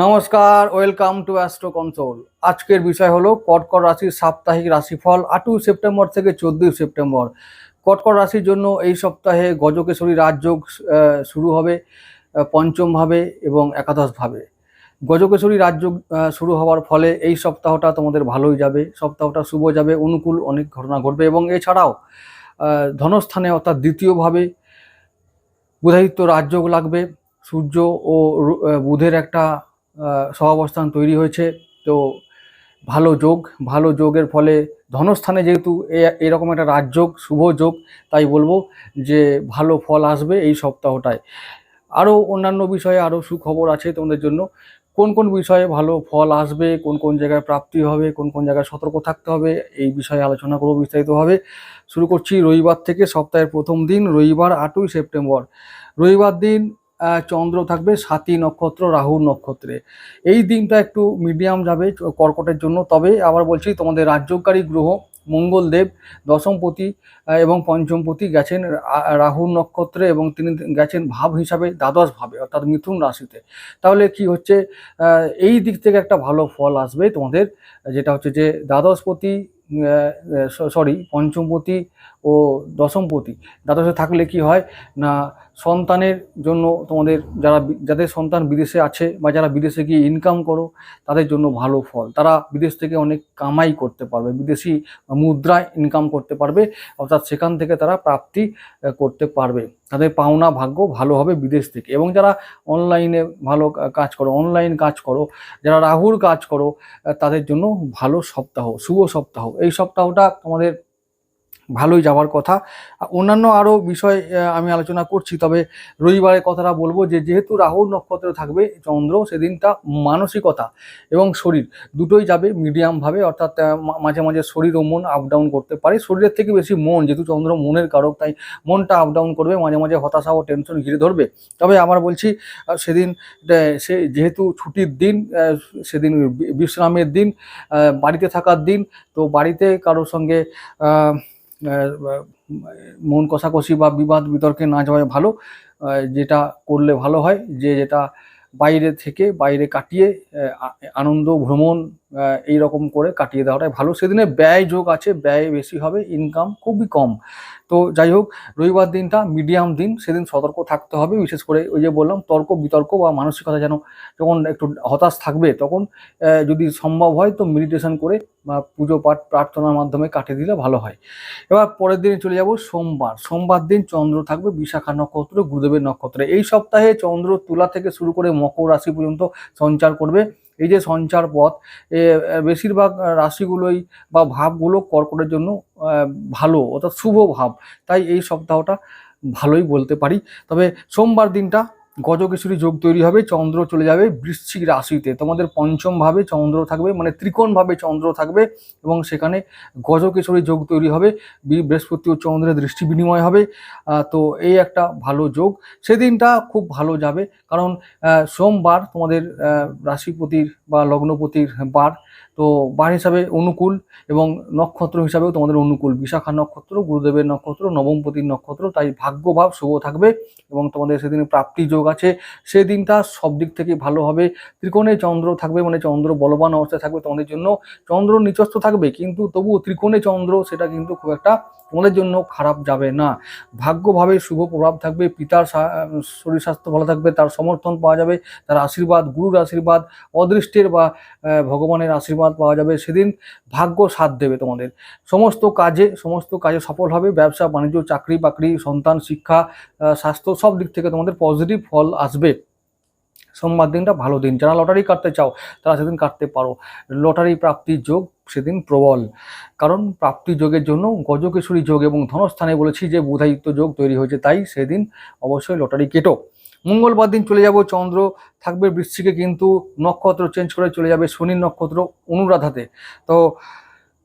নমস্কার, welcome to Astro Console আজকের বিষয় হলো কটকট রাশির সাপ্তাহিক রাশিফল, আটই সেপ্টেম্বর থেকে চোদ্দই সেপ্টেম্বর। কটকট রাশির জন্য এই সপ্তাহে গজকেশরী রাজযোগ শুরু হবে পঞ্চমভাবে এবং একাদশভাবে। গজকেশরী রাজযোগ শুরু হওয়ার ফলে এই সপ্তাহটা তোমাদের ভালোই যাবে, সপ্তাহটা শুভ যাবে, অনুকূল অনেক ঘটনা ঘটবে এবং এছাড়াও ধনস্থানে অর্থাৎ দ্বিতীয়ভাবে বুধায়িত্ব রাজযোগ লাগবে। সূর্য ও বুধের একটা সহাবস্থান তৈরি হয়েছে। তো ভালো যোগ, ভালো যোগের ফলে ধনস্থানে যেহেতু এরকম একটা রাজযোগ, শুভ যোগ, তাই বলব যে ভালো ফল আসবে এই সপ্তাহটায়। আরও অন্যান্য বিষয়ে আরও সুখবর আছে তোমাদের জন্য। কোন কোন বিষয়ে ভালো ফল আসবে, কোন কোন জায়গায় প্রাপ্তি হবে, কোন কোন জায়গায় সতর্ক থাকতে হবে, এই বিষয়ে আলোচনা করব বিস্তারিতভাবে। শুরু করছি রবিবার থেকে সপ্তাহের প্রথম দিন, রবিবার আটই সেপ্টেম্বর। রবিবার দিন চন্দ্র থাকবে সাতী নক্ষত্র, রাহু নক্ষত্রে। এই দিনটা একটু মিডিয়াম যাবে কর্কটের জন্য। তবে আবার বলছি, তোমাদের রাজ্যকারী গ্রহ মঙ্গলদেব, দশমপতি এবং পঞ্চমপতি গেছেন রাহুর নক্ষত্রে এবং তিনি গেছেন ভাব হিসাবে, দ্বাদশ ভাবে, অর্থাৎ মিথুন রাশিতে। তাহলে কি হচ্ছে এই দিক থেকে একটা ভালো ফল আসবে তোমাদের, যেটা হচ্ছে যে, দ্বাদশপতি সরি পঞ্চমপতি ও দশমপতি দ্বাদশে থাকলে কি হয়? না, সন্তানের জন্য তোমাদের যারা যাদের সন্তান বিদেশে আছে বা যারা বিদেশে গিয়ে ইনকাম করো, তাদের জন্য ভালো ফল। তারা বিদেশ থেকে অনেক কামাই করতে পারবে, বিদেশি মুদ্রায় ইনকাম করতে পারবে, অর্থাৎ সেখান থেকে তারা প্রাপ্তি করতে পারবে। তাদের পাওনা ভাগ্য ভালো হবে বিদেশ থেকে। এবং যারা অনলাইনে ভালো কাজ করো অনলাইন কাজ করো, যারা রাহুর কাজ করো তাদের জন্য ভালো সপ্তাহ, শুভ সপ্তাহ। এই সপ্তাহটা তোমাদের ভালোই যাওয়ার কথা। অন্যান্য আরও বিষয় আমি আলোচনা করছি, তবে রবিবারের কথাটা বলব যে, যেহেতু রাহুর নক্ষত্র থাকবে, চন্দ্র সেদিনটা মানসিকতা এবং শরীর দুটোই যাবে মিডিয়ামভাবে অর্থাৎ মাঝে মাঝে শরীর ও মন আপ ডাউন করতে পারে। শরীরের থেকে বেশি মন, যেহেতু চন্দ্র মনের কারক, তাই মনটা আপ ডাউন করবে, মাঝে মাঝে হতাশা ও টেনশন ঘিরে ধরবে। তবে আমার বলছি সেদিন সে যেহেতু ছুটির দিন সেদিন বিশ্রামের দিন বাড়িতে থাকার দিন, তো বাড়িতে কারোর সঙ্গে মন কষাকষি বা বিবাদ বিতর্কে না যাওয়া ভালো যেটা করলে ভালো হয়, যে যেটা বাইরে থেকে বাইরে কাটিয়ে আনন্দ, ভ্রমণ এই রকম করে কাটিয়ে দেওয়াটাই ভালো। সেদিনে ব্যয় যোগ আছে, ব্যয় বেশি হবে ইনকাম খুবই কম। তো যাই হোক, রবিবার দিনটা মিডিয়াম দিন, সেদিন সতর্ক থাকতে হবে। বিশেষ করে ওই যে বললাম, তর্ক বিতর্ক বা মানসিকতা যেন যখন একটু হতাশ থাকবে, তখন যদি সম্ভব হয় তো মেডিটেশন করে বা পুজো পাঠ, প্রার্থনার মাধ্যমে কাটিয়ে দিলে ভালো হয়। এবার পরের দিনে চলে যাব সোমবার। সোমবার দিন চন্দ্র থাকবে, বিশাখা নক্ষত্র, গুরুদেবের নক্ষত্রে। এই সপ্তাহে চন্দ্র তুলা থেকে শুরু করে মকর রাশি পর্যন্ত সঞ্চার করবে। এই যে সঞ্চার পথ বেশিরভাগ রাশিগুলোই বা ভাবগুলো কর্কটের জন্য ভালো, অর্থাৎ শুভ ভাব। তাই এই সপ্তাহটা ভালোই বলতে পারি। তবে সোমবার দিনটা গজকেশরী যোগ তৈরি হবে, চন্দ্র চলে যাবে বৃশ্চিক রাশিতে। তোমাদের পঞ্চম ভাবে চন্দ্র থাকবে মানে ত্রিকোণ ভাবে চন্দ্র থাকবে এবং সেখানে গজকেশরী যোগ তৈরি হবে বৃহস্পতি ও চন্দ্রের দৃষ্টি বিনিময় হবে। তো এই একটা ভালো যোগ। সেদিনটা খুব ভালো যাবে, কারণ সোমবার তোমাদের রাশিপতির বা লগ্নপতির বার। তো বার হিসাবে অনুকূল এবং নক্ষত্র হিসাবেও তোমাদের অনুকূল। বিশাখা নক্ষত্র, গুরুদেবের নক্ষত্র, নবমপতির নক্ষত্র, তাই ভাগ্যভাব শুভ থাকবে এবং তোমাদের সেদিনে প্রাপ্তি যোগ আছে, সেই দিনটা সব দিক থেকে ভালো হবে। ত্রিকোণে চন্দ্র থাকবে মানে চন্দ্র বলবান অবস্থায় থাকবে, তোমাদের জন্য চন্দ্র নিচস্থ থাকবে, কিন্তু তবুও ত্রিকোণে চন্দ্র, সেটা কিন্তু খুব একটা তোমাদের জন্য খারাপ যাবে না। ভাগ্যভাবে শুভ প্রভাব থাকবে, পিতার শরীর স্বাস্থ্য ভালো থাকবে, তার সমর্থন পাওয়া যাবে, তার আশীর্বাদ, গুরুর আশীর্বাদ, অদৃষ্টের বা ভগবানের আশীর্বাদ পাওয়া যাবে। সেদিন ভাগ্য সাথ দেবে তোমাদের। সমস্ত কাজে সমস্ত কাজে সফল হবে। ব্যবসা, বাণিজ্য চাকরি বাকরি সন্তান, শিক্ষা স্বাস্থ্য সব দিক থেকে তোমাদের পজিটিভ ফল আসবে। সোমবার দিনটা ভালো দিন। যারা লটারি কাটতে চাও, তারা সেদিন কাটতে পারো। লটারি প্রাপ্তির যোগ সেদিন প্রবল। কারণ প্রাপ্তি যোগের জন্য গজকেশরী যোগ এবং ধনস্থানে বলেছি যে বুধায়িত্ব যোগ তৈরি হয়েছে, তাই সেদিন অবশ্যই লটারি কেটো। মঙ্গলবার দিন চলে যাব চন্দ্র, থাকবে বৃশ্চিকে কিন্তু নক্ষত্র চেঞ্জ করে চলে যাবে শনির নক্ষত্র অনুরাধাতে। তো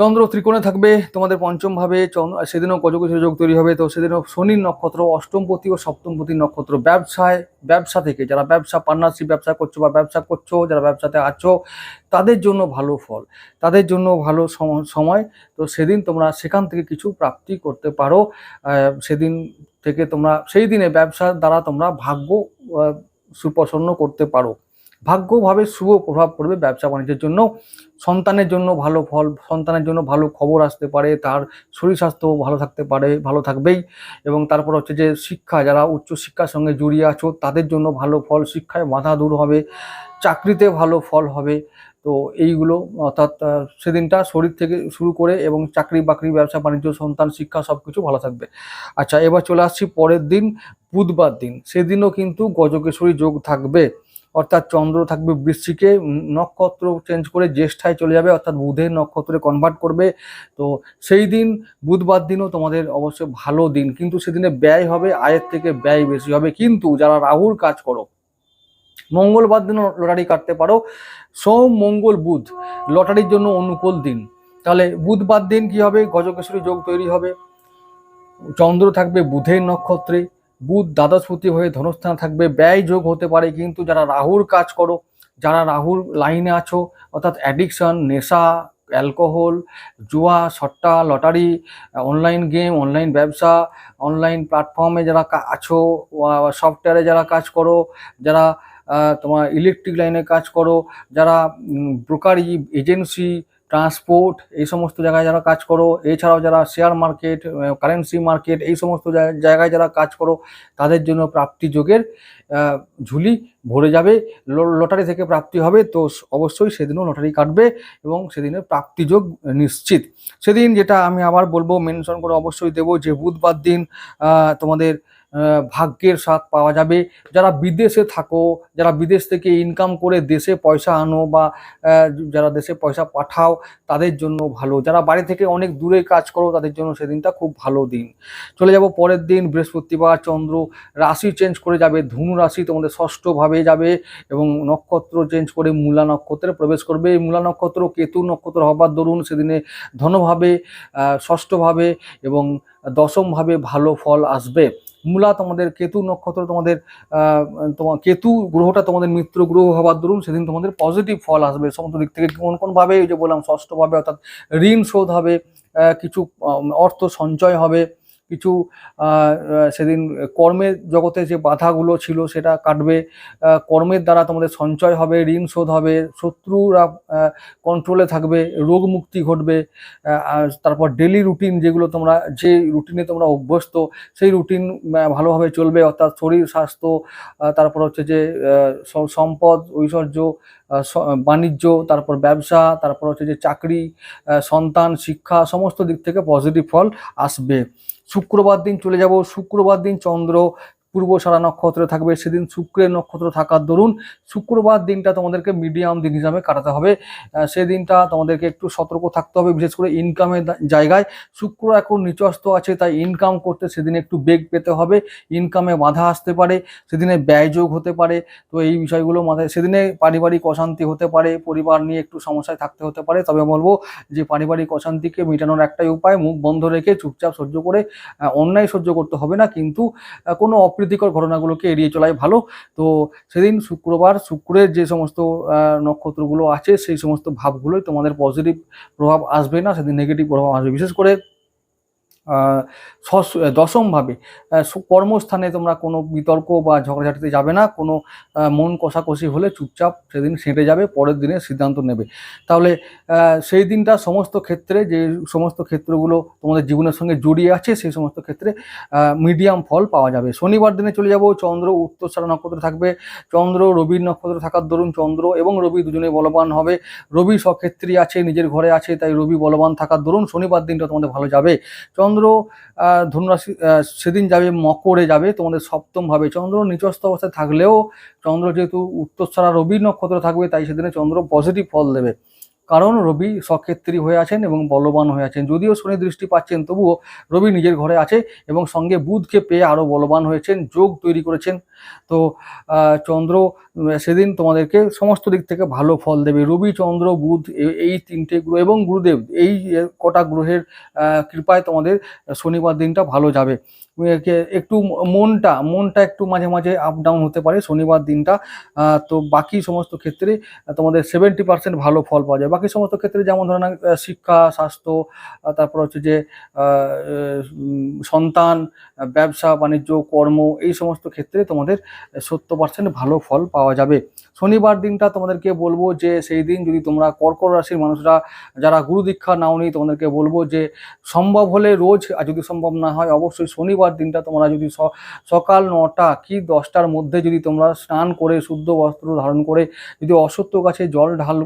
চন্দ্র ত্রিকোণে থাকবে, তোমাদের পঞ্চম ভাবে সেদিনও গজগোচর যোগ তৈরি হবে, তো সেদিনও শনির নক্ষত্র, অষ্টমপতি ও সপ্তমপতি নক্ষত্র। ব্যবসায়, ব্যবসা থেকে, যারা ব্যবসা পার্টনারশিপ ব্যবসা করছ বা ব্যবসা করছ, যারা ব্যবসাতে আছো, তাদের জন্য ভালো ফল, তাদের জন্য ভালো সম- সময়, তো সেদিন তোমরা সেখান থেকে কিছু প্রাপ্তি করতে পারো। সেদিন থেকে তোমরা, সেই দিনে ব্যবসার দ্বারা তোমরা ভাগ্য সুপ্রসন্ন করতে পারো। ভাগ্যভাবে শুভ প্রভাব পড়বে ব্যবসা বাণিজ্যের জন্য। সন্তানের জন্য ভালো ফল, সন্তানের জন্য ভালো খবর আসতে পারে, তার শরীর স্বাস্থ্য ভালো থাকতে পারে, ভালো থাকবেই। এবং তারপর হচ্ছে যে শিক্ষা, যারা উচ্চ শিক্ষার সঙ্গে জড়িয়ে আছো, তাদের জন্য ভালো ফল, শিক্ষায় বাধা দূর হবে, চাকরিতে ভালো ফল হবে। তো এইগুলো, অর্থাৎ সেদিনটা শরীর থেকে শুরু করে এবং চাকরি বাকরি, ব্যবসা বাণিজ্য, সন্তান শিক্ষা সব কিছু ভালো থাকবে। আচ্ছা এবার চলে আসছি পরের দিন, বুধবার দিন। সেদিনও কিন্তু গজকেশ্বরী যোগ থাকবে। অর্থাৎ চন্দ্র থাকবে বৃশ্চিকে নক্ষত্র চেঞ্জ করে জ্যেষ্ঠায় চলে যাবে, অর্থাৎ বুধের নক্ষত্রে কনভার্ট করবে। তো সেই দিন, বুধবার দিনও তোমাদের অবশ্যই ভালো দিন। কিন্তু সেদিনে ব্যয় হবে, আয়ের থেকে ব্যয় বেশি হবে। কিন্তু যারা রাহুর কাজ করো, মঙ্গলবার দিনও লটারি কাটতে পারো। সোম, মঙ্গল, বুধ লটারির জন্য অনুকূল দিন। তাহলে বুধবার দিন কি হবে? গজকেশরী যোগ তৈরি হবে। চন্দ্র থাকবে বুধের নক্ষত্রে। বুধ দ্বাদশপতি হয়ে ধনুস্থানে থাকবে। ব্যয় যোগ হতে পারে, কিন্তু যারা রাহুর কাজ করো, যারা রাহুর লাইনে আছো, অর্থাৎ অ্যাডিকশন নেশা অ্যালকোহল জুয়া, সট্টা, লটারি অনলাইন গেম অনলাইন ব্যবসা অনলাইন প্ল্যাটফর্মে যারা আছো সফটওয়্যারে যারা কাজ করো, যারা তোমার ইলেকট্রিক লাইনে কাজ করো, যারা ব্রোকারি এজেন্সি ট্রান্সপোর্ট এই সমস্ত জায়গায় যারা কাজ করো, এছাড়াও যারা শেয়ার মার্কেট কারেন্সি মার্কেট এই সমস্ত জায়গায় যারা কাজ করো, তাদের জন্য প্রাপ্তি যোগের ঝুলি ভরে যাবে লটারি থেকে প্রাপ্তি হবে, তো অবশ্যই সেদিনও লটারি কাটবে এবং সেদিনের প্রাপ্তি যোগ নিশ্চিত। সেদিন যেটা আমি আবার বলব মেনশন করে অবশ্যই দেবো যে বুধবার দিন তোমাদের ভাগ্যের স্বাদ পাওয়া যাবে। যারা বিদেশে থাকো, যারা বিদেশ থেকে ইনকাম করে দেশে পয়সা আনো বা যারা দেশে পয়সা পাঠাও, তাদের জন্য ভালো। যারা বাড়ি থেকে অনেক দূরে কাজ করো, তাদের জন্য সেদিনটা খুব ভালো দিন। চলে যাব পরের দিন, বৃহস্পতিবার চন্দ্র রাশি চেঞ্জ করে যাবে। ধনু রাশি তোমাদের ষষ্ঠভাবে যাবে এবং নক্ষত্র চেঞ্জ করে মূলা নক্ষত্রে প্রবেশ করবে। এই মূলা নক্ষত্র কেতু নক্ষত্র হবার দরুন সেদিনে ধনভাবে ষষ্ঠভাবে এবং দশমভাবে ভালো ফল আসবে। মূলা তোমাদের কেতু নক্ষত্র তোমাদের তোমার কেতু গ্রহটা তোমাদের মিত্র গ্রহ হওয়ার দরুন সেদিন তোমাদের পজিটিভ ফল আসবে। সমস্ত দিক থেকে কোন কোনভাবে এই যে বললাম ষষ্ঠভাবে অর্থাৎ ঋণ শোধ হবে কিছু অর্থ সঞ্চয় হবে কিছু সেদিন কর্মের জগতে যে বাধাগুলো ছিল সেটা কাটবে। কর্মের দ্বারা তোমাদের সঞ্চয় হবে, ঋণ শোধ হবে, শত্রুরা কন্ট্রোলে থাকবে, রোগ মুক্তি ঘটবে। তারপর ডেলি রুটিন যেগুলো তোমরা, যে রুটিনে তোমরা অভ্যস্ত, সেই রুটিন ভালোভাবে চলবে। অর্থাৎ শরীর, স্বাস্থ্য তারপর হচ্ছে যে সম্পদ, ঐশ্বর্য বাণিজ্য, তারপর ব্যবসা, তারপর হচ্ছে যে চাকরি সন্তান, শিক্ষা, সমস্ত দিক থেকে পজিটিভ ফল আসবে। শুক্রবার দিন চলে যাব শুক্রবার দিন চন্দ্র পূর্ব সারা নক্ষত্রে থাকবে। সেদিন শুক্রের নক্ষত্র থাকার দরুন শুক্রবার দিনটা তোমাদেরকে মিডিয়াম দিন হিসাবে কাটাতে হবে। সেদিনটা তোমাদেরকে একটু সতর্ক থাকতে হবে, বিশেষ করে ইনকামের জায়গায়। শুক্র এখন নিচস্ত আছে, তাই ইনকাম করতে সেদিন একটু বেগ পেতে হবে। ইনকামে বাধা আসতে পারে, সেদিনে ব্যয়যোগ হতে পারে। তো এই বিষয়গুলো মাথায়, সেদিনে পারিবারিক অশান্তি হতে পারে, পরিবার নিয়ে একটু সমস্যায় থাকতে হতে পারে। তবে বলব যে পারিবারিক অশান্তিকে মেটানোর একটাই উপায়, মুখ বন্ধ রেখে চুপচাপ সহ্য করে অন্যায় সহ্য করতে হবে না। কিন্তু কোনো অপ্রীতিকর ঘটনাগুলোকে এড়িয়ে চলাই ভালো। তো সেদিন শুক্রবার, শুক্রের যে সমস্ত নক্ষত্রগুলো আছে, সেই সমস্ত ভাবগুলোই তোমাদের পজিটিভ প্রভাব আসবে না, সেদিন নেগেটিভ প্রভাব আসবে। বিশেষ করে দশমভাবে কর্মস্থানে তোমরা কোনো বিতর্ক বা ঝগড়াঝাটিতে যাবে না, কোনো মন কষাকষি হলে চুপচাপ সেদিন সেঁটে যাবে, পরের দিনে সিদ্ধান্ত নেবে। তাহলে সেই দিনটা সমস্ত ক্ষেত্রে যে সমস্ত ক্ষেত্রগুলো তোমাদের জীবনের সঙ্গে জড়িয়ে আছে, সেই সমস্ত ক্ষেত্রে মিডিয়াম ফল পাওয়া যাবে। শনিবার দিনে চলে যাব, চন্দ্র, উত্তর সারা নক্ষত্র থাকবে। চন্দ্র, রবির নক্ষত্র থাকার দরুন চন্দ্র এবং রবি দুজনে বলবান হবে। রবি সক্ষেত্রী আছে, নিজের ঘরে আছে, তাই রবি বলবান থাকার দরুন শনিবার দিনটা তোমাদের ভালো যাবে। চন্দ্র আহ, ধনুরাশি সেদিন যাবে মকরে যাবে তোমাদের সপ্তম ভাবে। চন্দ্র নিচস্থ অবস্থায় থাকলেও চন্দ্র যেহেতু উত্তর ছাড়া রবি নক্ষত্র থাকবে তাই সেদিনে চন্দ্র পজিটিভ ফল দেবে। কারণ রবি সক্ষেত্রী হয়ে আছেন এবং বলবান হয়ে আছেন। যদিও শনি দৃষ্টি পাচ্ছেন, তবুও রবি নিজের ঘরে আছে এবং সঙ্গে বুধকে পেয়ে আরও বলবান হয়েছেন, যোগ তৈরি করেছেন। তো চন্দ্র সেদিন তোমাদেরকে সমস্ত দিক থেকে ভালো ফল দেবে। রবি, চন্দ্র, বুধ এই তিনটে গ্রহ এবং গুরুদেব এই কটা গ্রহের কৃপায় তোমাদের শনিবার দিনটা ভালো যাবে। একটু মনটা মনটা একটু মাঝে মাঝে আপ ডাউন হতে পারে শনিবার দিনটা। তো বাকি সমস্ত ক্ষেত্রে তোমাদের সেভেন্টি পার্সেন্ট ভালো ফল পাওয়া যায়। বাকি সমস্ত ক্ষেত্রে যেমন ধরো না আহ, শিক্ষা স্বাস্থ্য তারপর হচ্ছে যে সন্তান ব্যবসা বাণিজ্য কর্ম এই সমস্ত ক্ষেত্রে তোমাদের সত্তর পার্সেন্ট ভালো ফল পাওয়া যাবে। শনিবার দিনটা তোমাদেরকে বলব যে সেই দিন যদি তোমরা কর্কট রাশির মানুষরা যারা গুরু দীক্ষা নাও নি তোমাদেরকে বলব যে সম্ভব হলে রোজ আর যদি সম্ভব না হয় অবশ্যই শনিবার দিনটা তোমরা যদি সকাল নটা কি দশটার মধ্যে যদি তোমরা স্নান করে শুদ্ধ বস্ত্র ধারণ করে যদি অসত্য গাছে জল ঢাল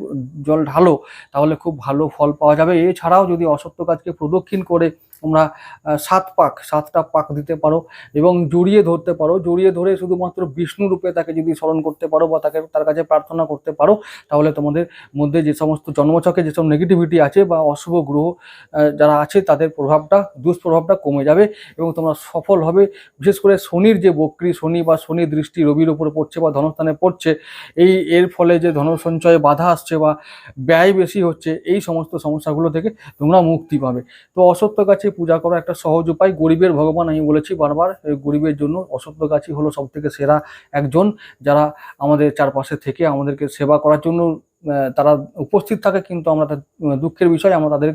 জল ঢালো তাহলে খুব ভালো ফল পাওয়া যাবে। এছাড়াও যদি অসত্য কাজকে প্রদক্ষিণ করে তোমরা সাত পাক, সাতটা পাক দিতে পারো এবং জড়িয়ে ধরতে পারো। জড়িয়ে ধরে শুধুমাত্র বিষ্ণু রূপে তাকে যদি স্মরণ করতে পারো বা তাকে, তার কাছে প্রার্থনা করতে পারো, তাহলে তোমাদের মধ্যে যে সমস্ত জন্মছকে যেসব নেগেটিভিটি আছে বা অশুভ গ্রহ যারা আছে, তাদের প্রভাবটা, দুষ্প্রভাবটা কমে যাবে এবং তোমরা সফল হবে। বিশেষ করে শনির যে বক্রি, শনি বা শনি দৃষ্টি রবির উপরে পড়ছে বা ধনস্থানে পড়ছে, এই, এর ফলে যে ধন সঞ্চয়ে বাধা আসছে বা ব্যয় বেশি হচ্ছে, এই সমস্ত সমস্যাগুলো থেকে তোমরা মুক্তি পাবে। তো অসত্য গাছে পূজা করা একটা সহজ উপায়। গরিবের ভগবান আমি বলেছি বারবার গরিবের জন্য অসত্য গাছই হলো সব থেকে সেরা একজন যারা আমাদের চারপাশে থেকে আমাদেরকে সেবা করার জন্য তারা উপস্থিত থাকে কিন্তু আমরা দুঃখের বিষয় আমরা তাদের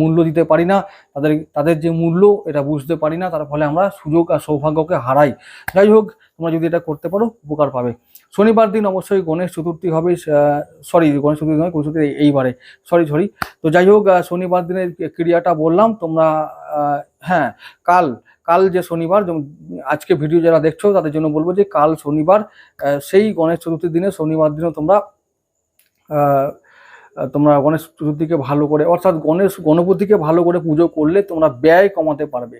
মূল্য দিতে পারি না। তাদের তাদের যে মূল্য এটা বুঝতে পারি না, তার ফলে আমরা সুযোগ আর সৌভাগ্যকে হারাই। যাই হোক, তোমরা যদি এটা করতে পারো, উপকার পাবে। শনিবার দিন অবশ্যই গণেশ চতুর্থী হবে সরি গণেশ চতুর্থী নয় গণেশ চতুর্থী এইবারে সরি সরি তো যাই হোক শনিবার দিনের ক্রিয়াটা বললাম, তোমরা হ্যাঁ কাল কাল যে শনিবার আজকে ভিডিও যারা দেখছ, তাদের জন্য বলব যে কাল শনিবার সেই গণেশ চতুর্থীর দিনে শনিবার দিনও তোমরা তোমরা গণেশ চতুর্থীকে ভালো করে, অর্থাৎ গণেশ, গণপতিকে ভালো করে পুজো করলে তোমরা ব্যয় কমাতে পারবে।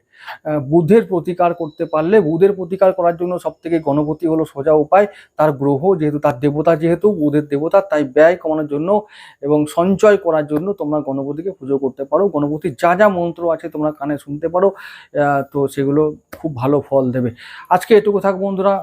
বুধের প্রতিকার করতে পারলে, বুধের প্রতিকার করার জন্য সব থেকে গণপতি হলো সোজা উপায়, তার গ্রহ যেহেতু, তার দেবতা যেহেতু, বুধের দেবতা, তাই ব্যয় কমানোর জন্য এবং সঞ্চয় করার জন্য তোমরা গণপতিকে পুজো করতে পারো। গণপতির যা যা মন্ত্র আছে তোমরা কানে শুনতে পারো তো সেগুলো খুব ভালো ফল দেবে। আজকে এটুকু থাক বন্ধুরা